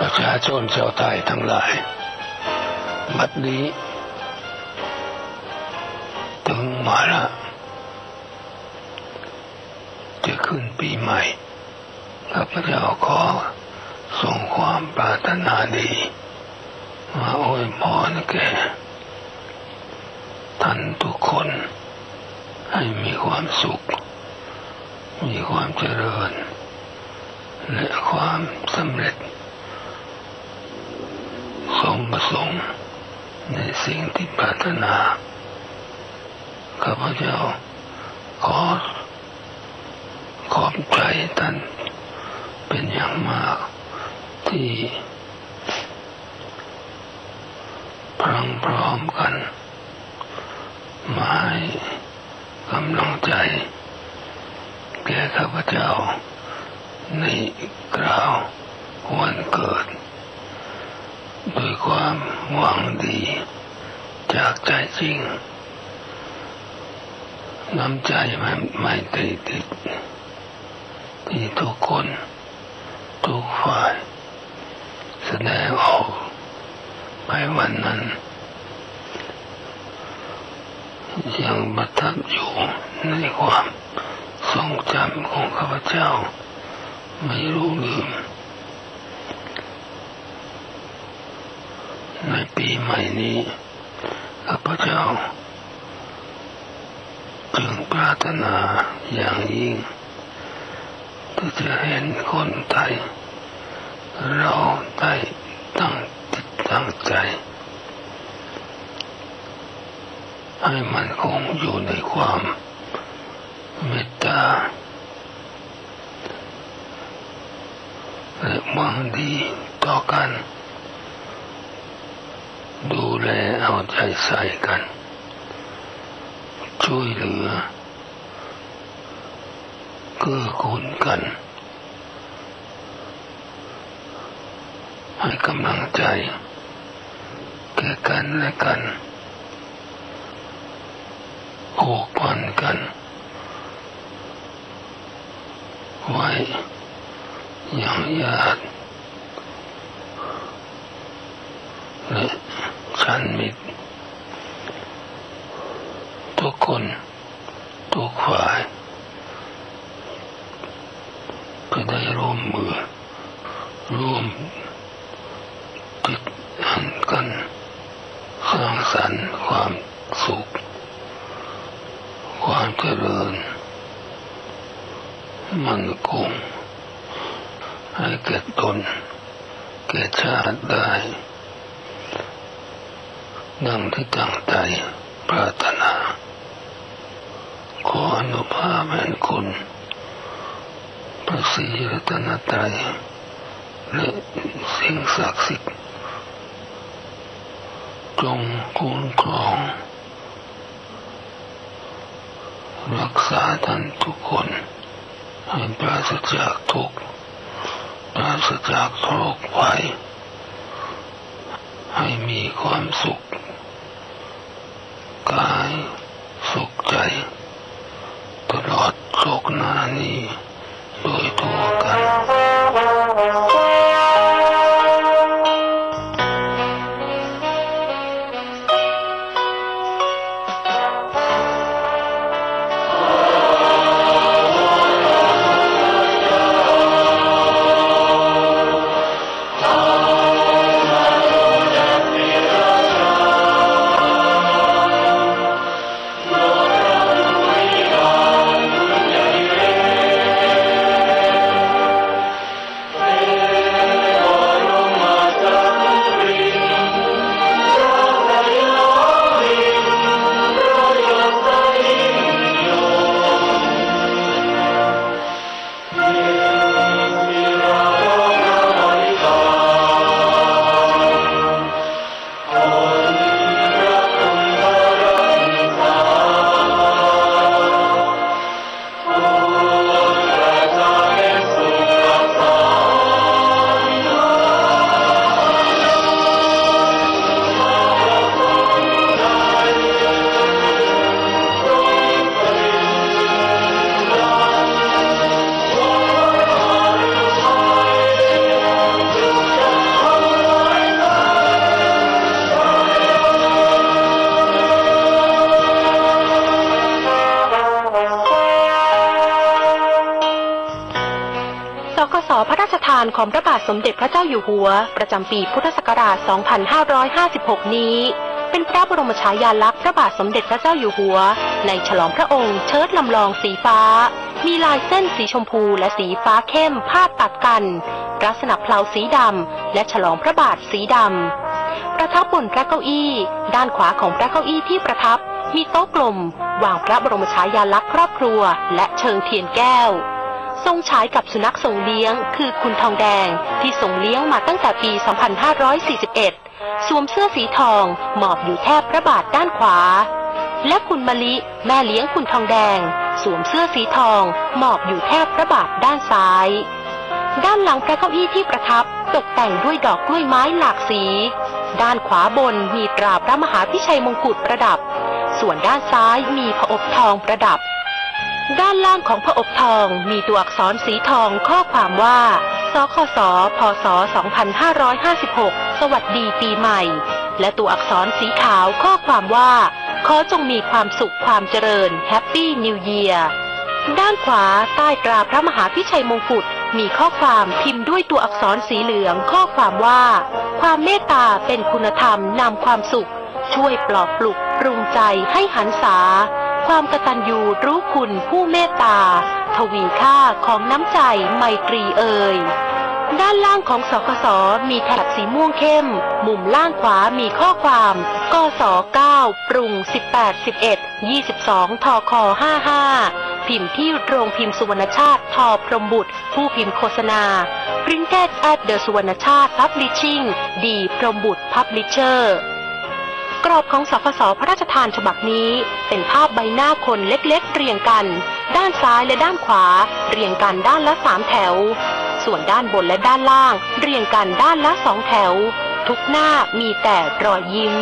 ประชาชนชาวไทยทั้งหลาย บัดนี้ ถึงมาละจะขึ้นปีใหม่ข้าพเจ้าขอส่งความปรารถนาดี มาอวยพรแก่ท่านทุกคน ให้มีความสุข มีความเจริญ และความสำเร็จ สมประสงค์ในสิ่งที่ปรารถนาข้าพเจ้าขอขอบใจท่านเป็นอย่างมากที่พร้อมพร้อมกันมาให้กำลังใจ แก่ข้าพเจ้าในกราววันเกิด ด้วยความหวังดี จากใจจริง น้ำใจไม่ไม่ติดติดที่ทุกคน ทุกฝ่าย แสดงออกไปวันนั้น ยังประทับอยู่ในความทรงจำของข้าพเจ้า ไม่รู้ลืม ใน ปีใหม่นี้ข้าพเจ้า จึงปรารถนาอย่างยิ่งที่จะเห็นคนไทย เราได้ตั้งจิตตั้งใจ ให้มันคงอยู่ในความเมตตาและหวังดีต่อกัน แลเอาใจใส่กัน ช่วยเหลือเกื้อกูลกัน ให้กำลังใจแก่กันและกันผูกพันกัน ไว้อย่างญาติและ ชันมิตร ทุกคน ทุกฝ่ายก็ได้ร่วมมือ ร่วมจิตหันกันสร้างสรรค์ความสุข ความเจริญ มันคงให้แก่ตนแก่ชาติได้ ดังที่ตั้งใจปรารถนา ขออนุภาพแห่งคุณพระศรีรัตนตรัยและสิ่งศักดิ์สิทธิ์จงคุ้มครอง รักษาท่านทุกคนให้ปราศจากทุกข์ปราศจากโรคภัยให้มีความสุข กายสุขใจ ตลอดโลกนานี้โดยทั่วกัน พระรัชทานของพระบาทสมเด็จพระเจ้าอยู่หัว ประจำปีพุทธศักราช 2556 นี้ เป็นพระบรมฉายาลักษณ์พระบาทสมเด็จพระเจ้าอยู่หัว ในฉลองพระองค์เชิดลำลองสีฟ้า มีลายเส้นสีชมพูและสีฟ้าเข้มพาดตัดกัน ลักษณะเพลาสีดำและฉลองพระบาทสีดำประทับบนพระเก้าอี้ ด้านขวาของพระเก้าอี้ที่ประทับ มีโต๊ะกลม วางพระบรมฉายาลักษณ์ครอบครัว และเชิงเทียนแก้ว ทรงฉายกับสุนัขทรงเลี้ยง คือคุณทองแดงที่ทรงเลี้ยงมาตั้งแต่ปี 2541 สวมเสื้อสีทอง หมอบอยู่แทบพระบาทด้านขวา และคุณมะลิแม่เลี้ยงคุณทองแดง สวมเสื้อสีทอง หมอบอยู่แทบพระบาทด้านซ้าย ด้านหลังพระเก้าอี้ที่ประทับตกแต่งด้วยดอกกล้วยไม้หลากสี ด้านขวาบนมีตราพระมหาพิชัยมงกุฎประดับ ส่วนด้านซ้ายมีผอบทองประดับ ด้านล่างของผอบทองมีตัวอักษรสีทองข้อความว่า สคส พศ 2556 สวัสดีปีใหม่ และตัวอักษรสีขาวข้อความว่า ขอจงมีความสุขความเจริญแฮปปี้นิวเยียร์ด้านขวาใต้ตราพระมหาพิชัยมงกุฎมีข้อความพิมพ์ด้วยตัวอักษรสีเหลืองข้อความว่า ความเมตตาเป็นคุณธรรมนำความสุข ช่วยปลอบปลุกปรุงใจให้หันษา ความกตัญญูรู้คุณผู้เมตตา ทวีค่าของน้ำใจไมตรีเอ่ยด้านล่างของสคสมีแถบสีม่วงเข้ม มุมล่างขวามีข้อความกศ9ปรุง 18 11 22ทค55 พิมพ์ที่โรงพิมพ์สุวรรณชาติทอพรมบุตร ผู้พิมพ์โฆษณา Printed at the สุวรรณชาติ Publishing ดีพรมบุตร Publisher กรอบของสพสพระราชทานฉบับนี้ เป็นภาพใบหน้าคนเล็กๆ เรียงกัน ด้านซ้ายและด้านขวา เรียงกันด้านละสามแถว ส่วนด้านบนและด้านล่าง เรียงกันด้านละสองแถว ทุกหน้ามีแต่รอยยิ้ม